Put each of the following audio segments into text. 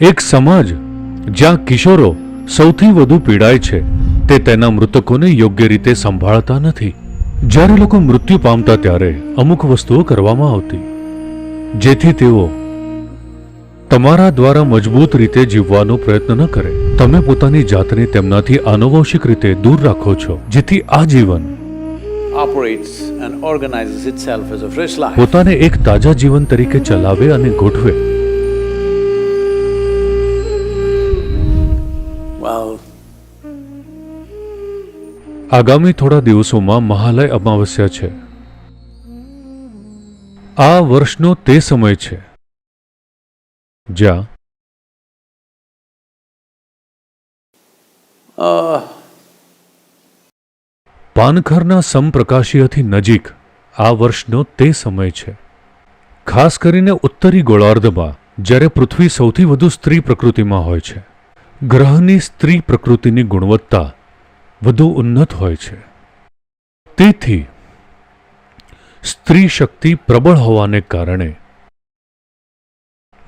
એક સમાજ જ્યાં કિશોરો સૌથી વધુ પીડાય છે તે તેના મૃતકોને યોગ્ય રીતે સંભાળતા નથી. જ્યારે લોકો મૃત્યુ પામતા ત્યારે અમુક વસ્તુઓ કરવામાં આવતી. જેથી તેઓ તમારા દ્વારા મજબૂત રીતે જીવવાનો પ્રયત્ન ન કરે. તમે પોતાની જાતને તેમનાથી આનુવંશિક રીતે દૂર રાખો છો જેથી આ જીવન. પોતાને એક તાજા જીવન તરીકે ચલાવે અને ગોઠવે. આગામી થોડા દિવસોમાં મહાલય અમાવસ્યા છે. આ વર્ષનો તે સમય છે. જ્યાં પાનખરના સમપ્રકાશીયથી નજીક આ વર્ષનો તે સમય છે. ખાસ કરીને ઉત્તરી ગોળાર્ધમાં જ્યારે પૃથ્વી સૌથી વધુ સ્ત્રી પ્રકૃતિમાં હોય છે. ગ્રહની સ્ત્રી પ્રકૃતિની ગુણવત્તા વધુ ઉન્નત હોય છે. તેથી સ્ત્રી શક્તિ પ્રબળ હોવાને કારણે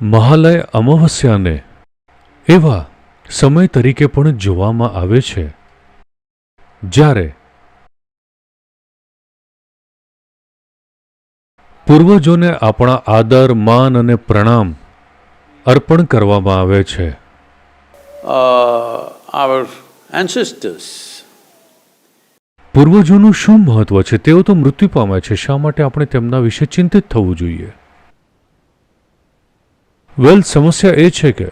મહાલય અમાવસ્યાને એવા સમય તરીકે પણ જોવામાં આવે છે જ્યારે પૂર્વજોને આપણા આદર માન અને પ્રણામ અર્પણ કરવામાં આવે છે. Uh, our ancestors પૂર્વજોનું શું મહત્વ છે? તેઓ તો મૃત્યુ પામે છે. શા માટે આપણે તેમના વિશે ચિંતિત થવું જોઈએ? વેલ સમસ્યા એ છે કે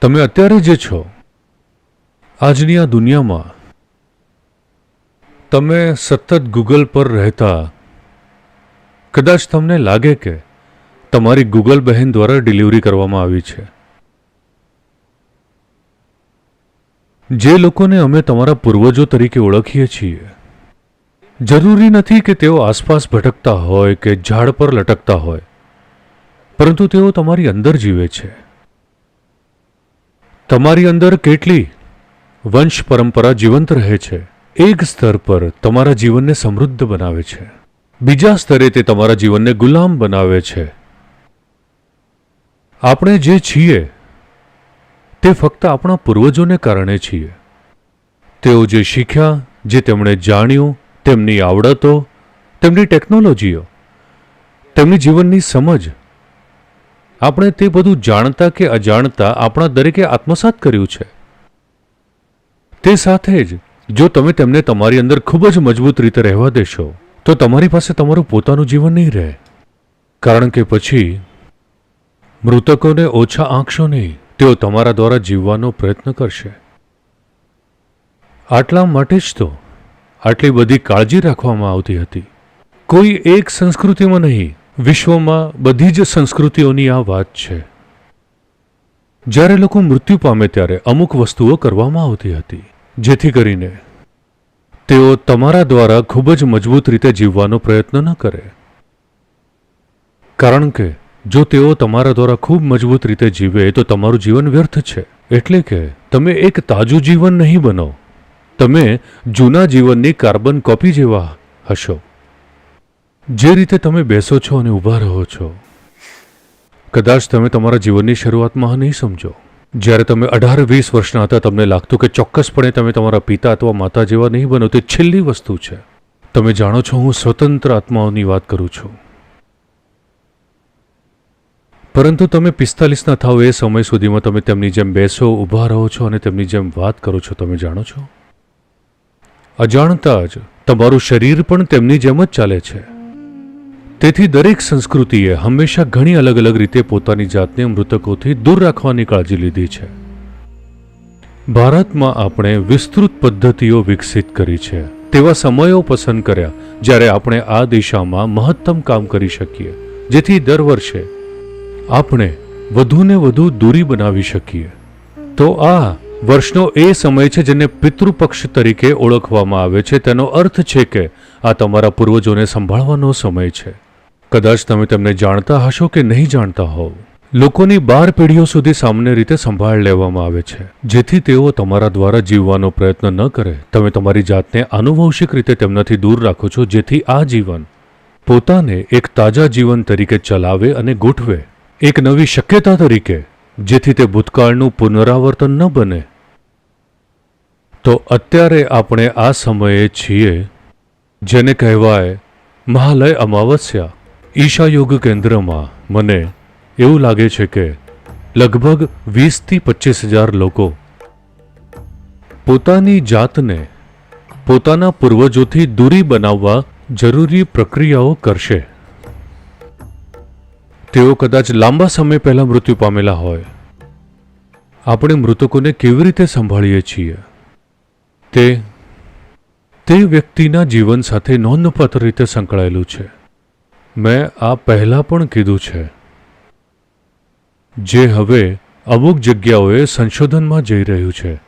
તમે અત્યારે જે છો, આજની આ દુનિયામાં તમે સતત ગૂગલ પર રહેતા, કદાચ તમને લાગે કે તમારી ગૂગલ બહેન દ્વારા ડિલિવરી કરવામાં આવી છે. જે લોકોને અમે તમારા પૂર્વજો તરીકે ઓળખીએ છીએ. જરૂરી નથી કે તેઓ આસપાસ ભટકતા હોય કે ઝાડ પર લટકતા હોય, પરંતુ તેઓ તમારી અંદર જીવે છે. તમારી અંદર કેટલી વંશ પરંપરા જીવંત રહે છે, એક સ્તર પર તમારા જીવનને સમૃદ્ધ બનાવે છે. બીજા સ્તરે તે તમારા જીવનને ગુલામ બનાવે છે. આપણે જે છીએ તે ફક્ત આપણા પૂર્વજોને કારણે છીએ. તેઓ જે શીખ્યા, જે તેમણે જાણ્યું, તેમની આવડતો, તેમની ટેકનોલોજીઓ, તેમની જીવનની સમજ, આપણે તે બધું જાણતા કે અજાણતા આપણા દરેકે આત્મસાત કર્યું છે. તે સાથે જ, જો તમે તેમને તમારી અંદર ખૂબ જ મજબૂત રીતે રહેવા દેશો, તો તમારી પાસે તમારું પોતાનું જીવન નહીં રહે. કારણ કે પછી, મૃતકોને ઓછા આંકશો નહીં. તેઓ તમારા દ્વારા જીવવાનો પ્રયત્ન કરશે. આટલા માટે જ તો આટલી બધી કાળજી રાખવામાં આવતી હતી. કોઈ એક સંસ્કૃતિમાં નહીં, વિશ્વમાં બધી જ સંસ્કૃતિઓની આ વાત છે. જ્યારે લોકો મૃત્યુ પામે ત્યારે અમુક વસ્તુઓ કરવામાં આવતી હતી. જેથી કરીને તેઓ તમારા દ્વારા ખૂબ જ મજબૂત રીતે જીવવાનો પ્રયત્ન ન કરે. કારણ કે જો તેઓ તમારા દ્વારા ખૂબ મજબૂત રીતે જીવે, તો તમારું જીવન વ્યર્થ છે. એટલે કે, તમે એક તાજું જીવન નહીં બનો. તમે જૂના જીવનની કાર્બન કોપી જેવા હશો. જે રીતે તમે બેસો છો અને ઊભા રહો છો. કદાચ તમે તમારા જીવનની શરૂઆતમાં નહીં સમજો. જ્યારે તમે અઢાર વીસ વર્ષના હતા, તમને લાગતું કે ચોક્કસપણે તમે તમારા પિતા અથવા માતા જેવા નહીં બનો, તે છેલ્લી વસ્તુ છે. તમે જાણો છો, હું સ્વતંત્ર આત્માઓની વાત કરું છું. પરંતુ તમે પિસ્તાલીસના થાવ એ સમય સુધીમાં તમે તેમની જેમ બેસો, ઊભા રહો છો અને તેમની જેમ વાત કરો છો, તમે જાણો છો? અજાણતા જ તમારું શરીર પણ તેમની જેમ જ ચાલે છે. તેથી દરેક સંસ્કૃતિએ હંમેશા ઘણી અલગ અલગ રીતે પોતાની જાતને મૃતકોથી દૂર રાખવાની કાળજી લીધી છે. ભારતમાં આપણે વિસ્તૃત પદ્ધતિઓ વિકસિત કરી છે. તેવા સમયો પસંદ કર્યા જ્યારે આપણે આ દિશામાં મહત્તમ કામ કરી શકીએ. જેથી દર વર્ષે આપણે વધુને વધુ દૂરી બનાવી શકીએ. તો આ વર્ષનો એ સમય છે જેને પિતૃપક્ષ તરીકે ઓળખવામાં આવે છે. તેનો અર્થ છે કે આ તમારા પૂર્વજોને સંભાળવાનો સમય છે. કદાચ તમે તેમને જાણતા હશો કે નહીં જાણતા હોવ. લોકોની બાર પેઢીઓ સુધી સામાન્ય રીતે સંભાળ લેવામાં આવે છે. જેથી તેઓ તમારા દ્વારા જીવવાનો પ્રયત્ન ન કરે. તમે તમારી જાતને આનુવંશિક રીતે તેમનાથી દૂર રાખો છો, જેથી આ જીવન પોતાને એક તાજા જીવન તરીકે ચલાવે અને ગોઠવે. એક નવી શક્યતા તરીકે, જેથી તે ભૂતકાળનું પુનરાવર્તન ન બને. તો અત્યારે આપણે આ સમયે છીએ, જેને કહેવાય મહાલય અમાવસ્યા. ઈશા યોગ કેન્દ્રમાં મને એવું લાગે છે કે, લગભગ વીસથી પચીસ હજાર લોકો પોતાની જાતને પોતાના પૂર્વજોથી દૂરી બનાવવા જરૂરી પ્રક્રિયાઓ કરશે. તેઓ કદાચ લાંબા સમય પહેલા મૃત્યુ પામેલા હોય. આપણે મૃતકોને કેવી રીતે સંભાળીએ છીએ? તે તે વ્યક્તિના જીવન સાથે નોંધપાત્ર રીતે સંકળાયેલું છે. મેં આ પહેલા પણ કીધું છે. જે હવે અમુક જગ્યાઓએ સંશોધનમાં જઈ રહ્યું છે.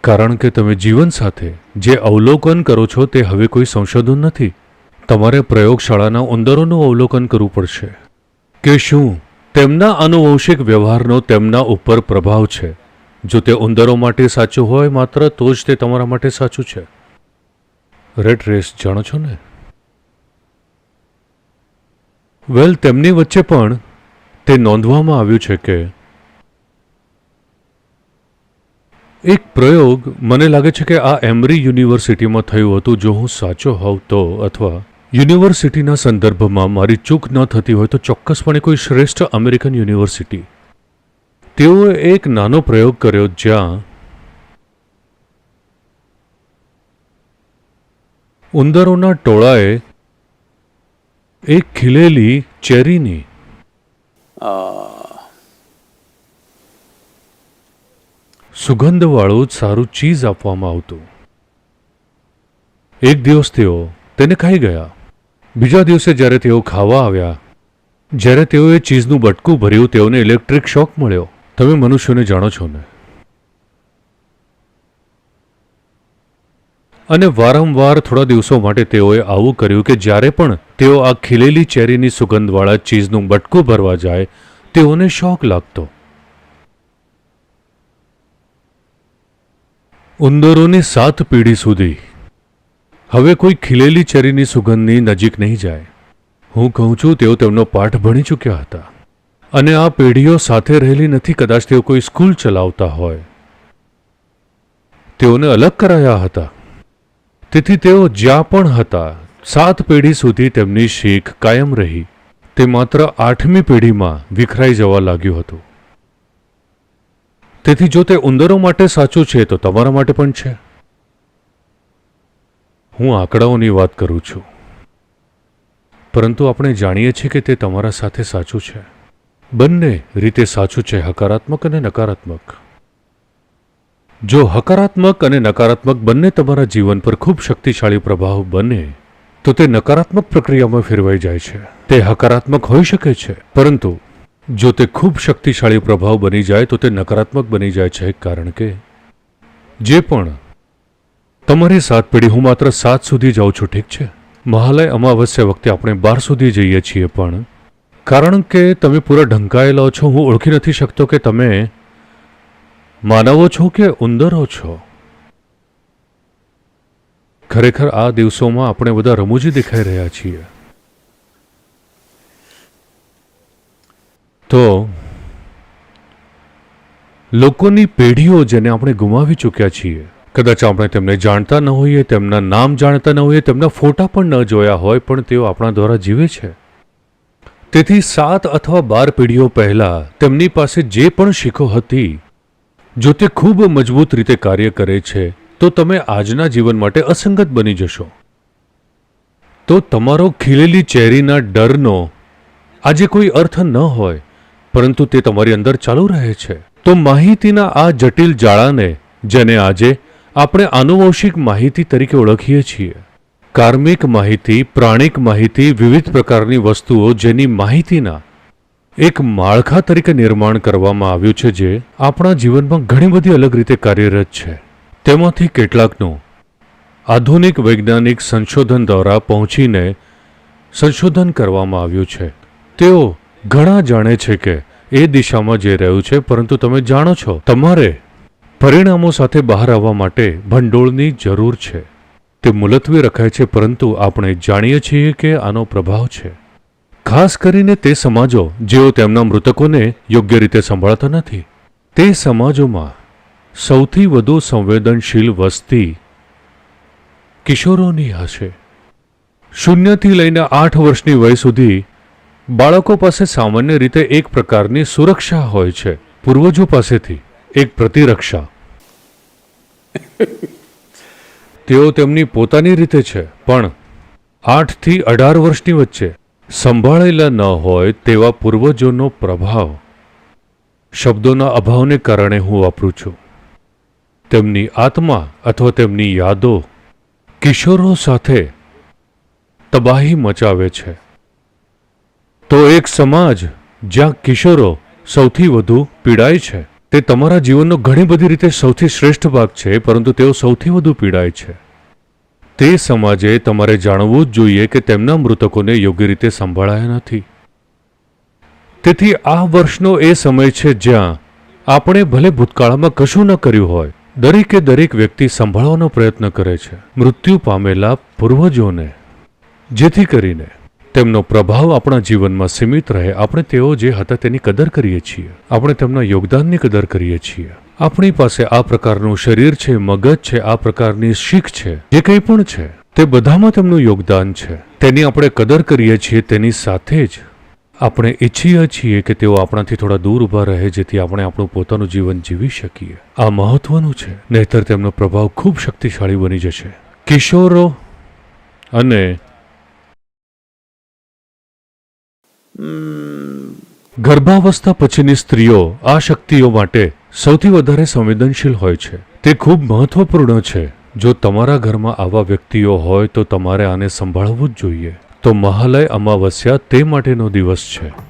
કારણ કે તમે જીવન સાથે જે અવલોકન કરો છો તે હવે કોઈ સંશોધન નથી. તમારે પ્રયોગશાળાના ઉંદરોનું અવલોકન કરવું પડશે. કે શું? તેમના આનુવંશિક વ્યવહારનો તેમના ઉપર પ્રભાવ છે. જો તે ઉંદરો માટે સાચું હોય, માત્ર તો જ તે તમારા માટે સાચું છે. રેડ રેસ, જાણો છો ને? વેલ, તેમની વચ્ચે પણ તે નોંધવામાં આવ્યું છે કે એક પ્રયોગ મને લાગે છે કે આ એમરી યુનિવર્સિટીમાં થયું હતું. જો હું સાચો હોઉં તો, અથવા યુનિવર્સિટીના સંદર્ભમાં મારી ચૂક ન થતી હોય તો ચોક્કસપણે કોઈ શ્રેષ્ઠ અમેરિકન યુનિવર્સિટી. તેઓએ એક નાનો પ્રયોગ કર્યો જ્યાં ઉંદરોના ટોળાએ એક ખીલેલી ચેરીની સુગંધવાળું સારું ચીઝ આપવામાં આવતું. એક દિવસ તેઓ તેને ખાઈ ગયા. બીજા દિવસે જ્યારે તેઓ ખાવા આવ્યા, જ્યારે તેઓએ ચીઝનું બટકું ભર્યું, તેઓને ઇલેક્ટ્રિક શોક મળ્યો. તમે મનુષ્યોને જાણો છો ને? અને વારંવાર થોડા દિવસો માટે તેઓએ આવું કર્યું કે જ્યારે પણ તેઓ આ ખીલેલી ચેરીની સુગંધવાળા ચીઝનું બટકું ભરવા જાય, તેઓને શોક લાગતો. ઉંદરોની સાત પેઢી સુધી હવે કોઈ ખીલેલી ચરીની સુગંધની નજીક નહીં જાય. હું કહું છું, તેઓ તેમનો પાઠ ભણી ચૂક્યા હતા. અને આ પેઢીઓ સાથે રહેલી નથી, કદાચ તેઓ કોઈ સ્કૂલ ચલાવતા હોય. તેઓને અલગ કરાયા હતા. તેથી તેઓ જ્યાં પણ હતા, સાત પેઢી સુધી તેમની શીખ કાયમ રહી. તે માત્ર આઠમી પેઢીમાં વિખરાઈ જવા લાગ્યું હતું. તેથી જો તે ઉંદરો માટે સાચું છે, તો તમારા માટે પણ છે. હું આંકડાઓની વાત કરું છું. પરંતુ આપણે જાણીએ છીએ કે તે તમારા સાથે સાચું છે. બંને રીતે સાચું છે, હકારાત્મક અને નકારાત્મક. જો હકારાત્મક અને નકારાત્મક બંને તમારા જીવન પર ખૂબ શક્તિશાળી પ્રભાવ બને, તો તે નકારાત્મક પ્રક્રિયામાં ફેરવાઈ જાય છે. તે હકારાત્મક હોઈ શકે છે, પરંતુ જો તે ખૂબ શક્તિશાળી પ્રભાવ બની જાય, તો તે નકારાત્મક બની જાય છે, કારણ કે જે પણ તમારી સાત પેઢી હું માત્ર સાત સુધી જાઉં છું, ઠીક છે? મહાલય અમાવસ્યા વખતે આપણે બાર સુધી જઈએ છીએ, પણ કારણ કે તમે પૂરા ઢંકાયેલા છો, હું ઓળખી નથી શકતો કે તમે માનવો છો કે ઉંદરો છો. ખરેખર આ દિવસોમાં આપણે બધા રમૂજી દેખાઈ રહ્યા છીએ. તો લોકોની પેઢીઓ જેને આપણે ગુમાવી ચૂક્યા છીએ કદાચ આપણે તેમને જાણતા ન હોઈએ, તેમના નામ જાણતા ન હોઈએ, તેમના ફોટા પણ ન જોયા હોય, પણ તેઓ આપણા દ્વારા જીવે છે. તેથી સાત અથવા બાર પેઢીઓ પહેલાં તેમની પાસે જે પણ શીખો હતી, જો તે ખૂબ મજબૂત રીતે કાર્ય કરે છે, તો તમે આજના જીવન માટે અસંગત બની જશો. તો તમારો ખીલેલી ચેરીના ડરનો આજે કોઈ અર્થ ન હોય, પરંતુ તે તમારી અંદર ચાલુ રહે છે. તો માહિતીના આ જટિલ જાળાને, જેને આજે આપણે આનુવંશિક માહિતી તરીકે ઓળખીએ છીએ. કાર્મિક માહિતી, પ્રાણિક માહિતી, વિવિધ પ્રકારની વસ્તુઓ જેની માહિતીના એક માળખા તરીકે નિર્માણ કરવામાં આવ્યું છે જે આપણા જીવનમાં ઘણી બધી અલગ રીતે કાર્યરત છે. તેમાંથી કેટલાકનું આધુનિક વૈજ્ઞાનિક સંશોધન દ્વારા પહોંચીને સંશોધન કરવામાં આવ્યું છે. તેઓ ઘણા જાણે છે કે એ દિશામાં જઈ રહ્યું છે, પરંતુ તમે જાણો છો, તમારે પરિણામો સાથે બહાર આવવા માટે ભંડોળની જરૂર છે. તે મુલતવી રખાય છે, પરંતુ આપણે જાણીએ છીએ કે આનો પ્રભાવ છે. ખાસ કરીને તે સમાજો જેઓ તેમના મૃતકોને યોગ્ય રીતે સંભાળતા નથી. તે સમાજોમાં સૌથી વધુ સંવેદનશીલ વસ્તી કિશોરોની હશે શૂન્યથી લઈને આઠ વર્ષની વય સુધી બાળકો પાસે સામાન્ય રીતે એક પ્રકારની સુરક્ષા હોય છે, પૂર્વજો પાસેથી. એક પ્રતિરક્ષા. તેઓ તેમની પોતાની રીતે છે, પણ આઠથી અઢાર વર્ષની વચ્ચે સંભાળેલા ન હોય તેવા પૂર્વજોનો પ્રભાવ. શબ્દોના અભાવને કારણે હું વાપરું છું. તેમની આત્મા અથવા તેમની યાદો કિશોરો સાથે તબાહી મચાવે છે. તો એક સમાજ જ્યાં કિશોરો સૌથી વધુ પીડાય છે. તે તમારા જીવનનો ઘણી બધી રીતે સૌથી શ્રેષ્ઠ ભાગ છે, પરંતુ તેઓ સૌથી વધુ પીડાય છે. તે સમાજે તમારે જાણવું જ જોઈએ કે તેમના મૃતકોને યોગ્ય રીતે સંભાળાયા નથી. તેથી આ વર્ષનો એ સમય છે જ્યાં આપણે ભલે ભૂતકાળમાં કશું ન કર્યું હોય, દરેકે દરેક વ્યક્તિ સંભાળવાનો પ્રયત્ન કરે છે. મૃત્યુ પામેલા પૂર્વજોને, જેથી કરીને તેમનો પ્રભાવ આપણા જીવનમાં સીમિત રહે. આપણે તેઓ જે હતા તેની કદર કરીએ છીએ. આપણે તેમના યોગદાનની કદર કરીએ છીએ. આપણી પાસે આ પ્રકારનું શરીર છે, મગજ છે, આ પ્રકારની શીખ છે, જે કંઈ પણ છે. તે બધામાં તેમનું યોગદાન છે. તેની આપણે કદર કરીએ છીએ, તેની સાથે જ આપણે ઈચ્છીએ છીએ કે તેઓ આપણાથી થોડા દૂર ઊભા રહે, જેથી આપણે આપણું પોતાનું જીવન જીવી શકીએ. આ મહત્વનું છે. નહીતર તેમનો પ્રભાવ ખૂબ શક્તિશાળી બની જશે. કિશોરો અને ગર્ભાવસ્થા પછીની સ્ત્રીઓ આ શક્તિઓ માટે સૌથી વધારે સંવેદનશીલ હોય છે. તે ખૂબ મહત્વપૂર્ણ છે. જો તમારા ઘરમાં આવા વ્યક્તિઓ હોય તો તમારે આને સંભાળવું જ જોઈએ. તો મહાલય અમાવસ્યા તે માટેનો દિવસ છે.